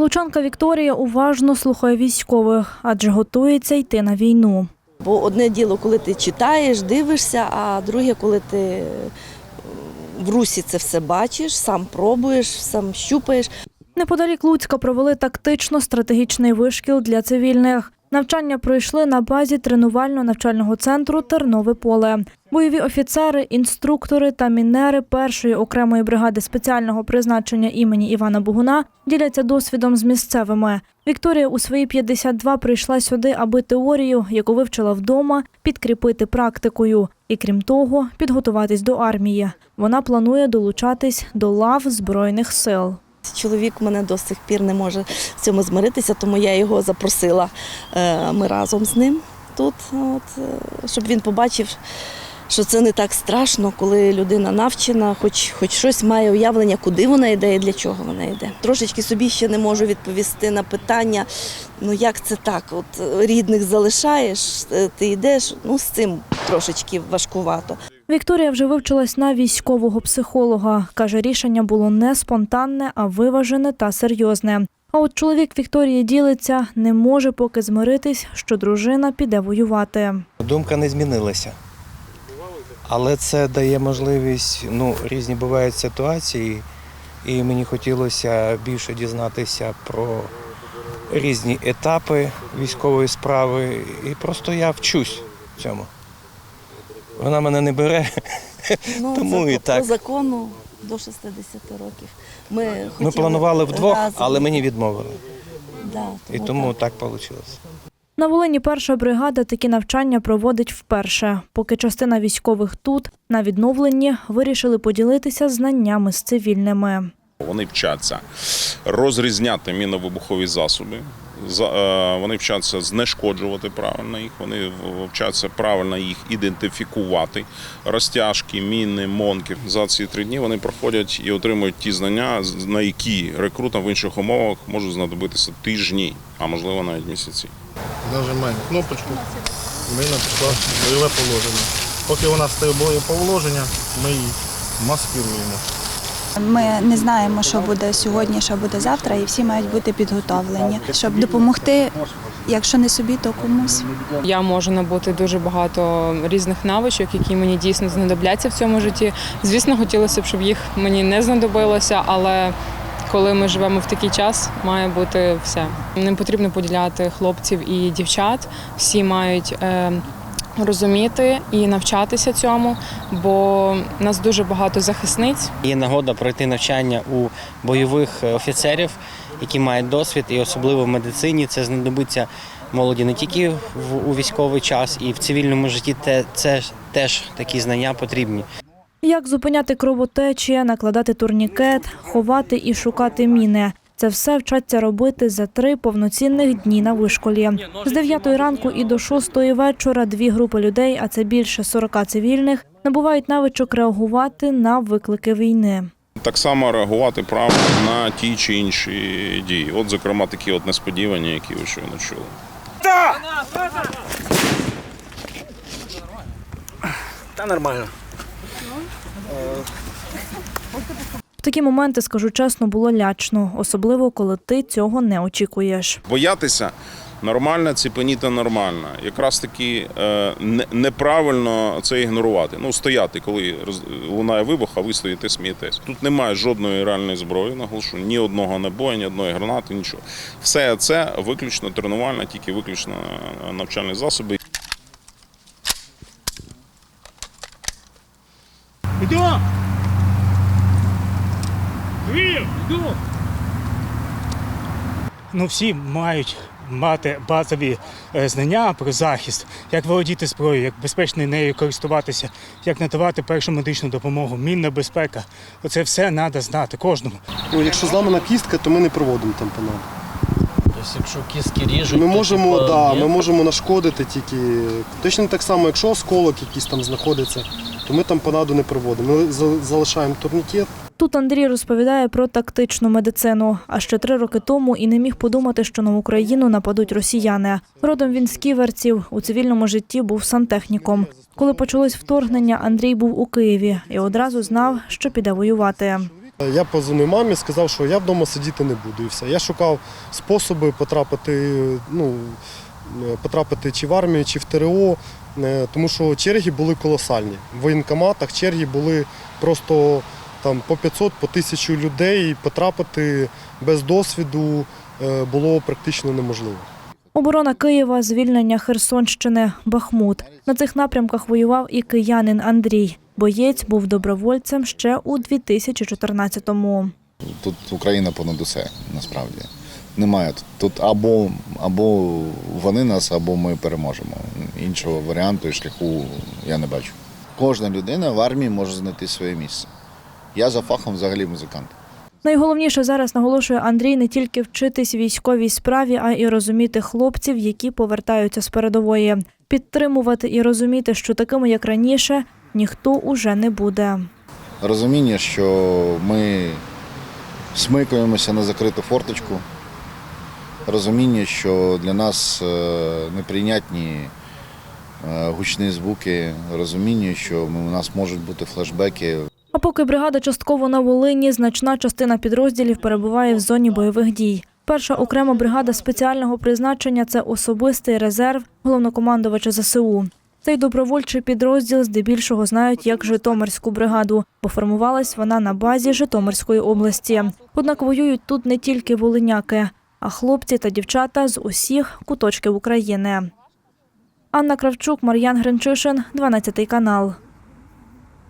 Лучанка Вікторія уважно слухає військових, адже готується йти на війну. Бо одне діло, коли ти читаєш, дивишся, а друге, коли ти е, в русі це все бачиш, сам пробуєш, сам щупаєш. Неподалік Луцька провели тактично-стратегічний вишкіл для цивільних. Навчання пройшли на базі тренувально-навчального центру Тернове поле. Бойові офіцери, інструктори та мінери першої окремої бригади спеціального призначення імені Івана Богуна діляться досвідом з місцевими. Вікторія у свої 52 прийшла сюди, аби теорію, яку вивчила вдома, підкріпити практикою. І крім того, підготуватись до армії. Вона планує долучатись до лав збройних сил. Чоловік мене до сих пір не може в цьому змиритися, тому я його запросила. е, Ми разом з ним тут, от, е, щоб він побачив, що це не так страшно, коли людина навчена, хоч, хоч щось має уявлення, куди вона йде і для чого вона йде. Трошечки собі ще не можу відповісти на питання, ну як це так? От рідних залишаєш, е, ти йдеш, ну з цим трошечки важкувато. Вікторія вже вивчилась на військового психолога. Каже, рішення було не спонтанне, а виважене та серйозне. А от чоловік Вікторії ділиться, не може поки змиритись, що дружина піде воювати. Думка не змінилася. Але це дає можливість, ну, різні бувають ситуації, і мені хотілося більше дізнатися про різні етапи військової справи. І просто я вчусь цьому. Вона мене не бере. Ну, Тому і по, так. по закону до 60 років. Ми, Ми хотіли планували вдвох, разом. але мені відмовили. Да, І тому так. так вийшло. На Волині перша бригада такі навчання проводить вперше. Поки частина військових тут на відновленні вирішили поділитися знаннями з цивільними. Вони вчаться розрізняти міновибухові засоби. Е, Вони вчаться знешкоджувати правильно їх. Вони в- вчаться правильно їх ідентифікувати. Розтяжки, міни, монки. За ці три дні вони проходять і отримують ті знання, на які рекрутам в інших умовах можуть знадобитися тижні, а можливо навіть місяці. Нажимаємо кнопочку, ми пішла бойове положення. Поки вона стає бойове положення, ми її маскируємо. Ми не знаємо, що буде сьогодні, що буде завтра, і всі мають бути підготовлені, щоб допомогти, якщо не собі, то комусь. Я можу набути дуже багато різних навичок, які мені дійсно знадобляться в цьому житті. Звісно, хотілося б, щоб їх мені не знадобилося, але коли ми живемо в такий час, має бути все. Не потрібно поділяти хлопців і дівчат. Всі мають. Е, Розуміти і навчатися цьому, бо нас дуже багато захисниць, Є нагода пройти навчання у бойових е, офіцерів, які мають досвід, і особливо в медицині це знадобиться молоді не тільки в у військовий час, і в цивільному житті те це теж такі знання потрібні. Як зупиняти кровотечі, накладати турнікет, ховати і шукати міни. Це все вчаться робити за три повноцінних дні на вишколі. З 9 ранку і до 6 вечора дві групи людей, а це більше 40 цивільних, набувають навичок реагувати на виклики війни. Так само реагувати правильно на ті чи інші дії. От, зокрема, такі от несподівання, які ви щойно чули. Та нормально. В такі моменти, скажу чесно, було лячно, особливо коли ти цього не очікуєш. Боятися нормально, ціпеніти нормально. Якраз таки е, неправильно це ігнорувати. Ну, стояти, коли лунає вибух, а ви стоїте, смієтесь. Тут немає жодної реальної зброї, наголошую, ні одного набою, ні одної гранати, нічого. Все це виключно тренувальне, тільки виключно е, навчальні засоби. Ну всі мають мати базові е, знання про захист, як володіти зброєю, як безпечно нею користуватися, як надавати першу медичну допомогу, мінна безпека. Оце все треба знати кожному. Ну, якщо зламана кістка, то ми не проводимо тампонаду. Тобто, якщо кістки ріжуть, Ми то, можемо, типа, да, ми можемо нашкодити тільки. Точно так само, якщо осколок якийсь там знаходиться, то ми тампонаду не проводимо. Ми залишаємо турнікет. Тут Андрій розповідає про тактичну медицину. А ще три роки тому і не міг подумати, що на Україну нападуть росіяни. Родом він з ківерців у цивільному житті був сантехніком. Коли почалось вторгнення, Андрій був у Києві і одразу знав, що піде воювати. Я позвонив мамі, сказав, що я вдома сидіти не буду і все. Я шукав способи потрапити, ну, потрапити чи в армію, чи в ТРО, е, тому що черги були колосальні. В воєнкоматах черги були просто там по 500, по 1000 людей. і Потрапити без досвіду е, було практично неможливо. Оборона Києва, звільнення Херсонщини, Бахмут. На цих напрямках воював і киянин Андрій. Боєць був добровольцем ще у 2014-му. Тут Україна понад усе насправді. Немає тут. тут або, або вони нас, або ми переможемо. Іншого варіанту і шляху я не бачу. Кожна людина в армії може знайти своє місце. Я за фахом взагалі музикант. Найголовніше зараз наголошує Андрій не тільки вчитись військовій справі, а й розуміти хлопців, які повертаються з передової, підтримувати і розуміти, що такими, як раніше, ніхто уже не буде. Розуміння, що ми смикуємося на закриту форточку. Розуміння, що для нас е, неприйнятні е, гучні звуки, розуміння, що у нас можуть бути флешбеки, А поки бригада частково на Волині, значна частина підрозділів перебуває в зоні бойових дій. Перша окрема бригада спеціального призначення це особистий резерв головнокомандувача ЗСУ. Цей добровольчий підрозділ здебільшого знають як Житомирську бригаду, бо формувалась вона на базі Житомирської області. Однак воюють тут не тільки волиняки, а хлопці та дівчата з усіх куточків України. Анна Кравчук, Мар'ян Гринчишин, 12 канал.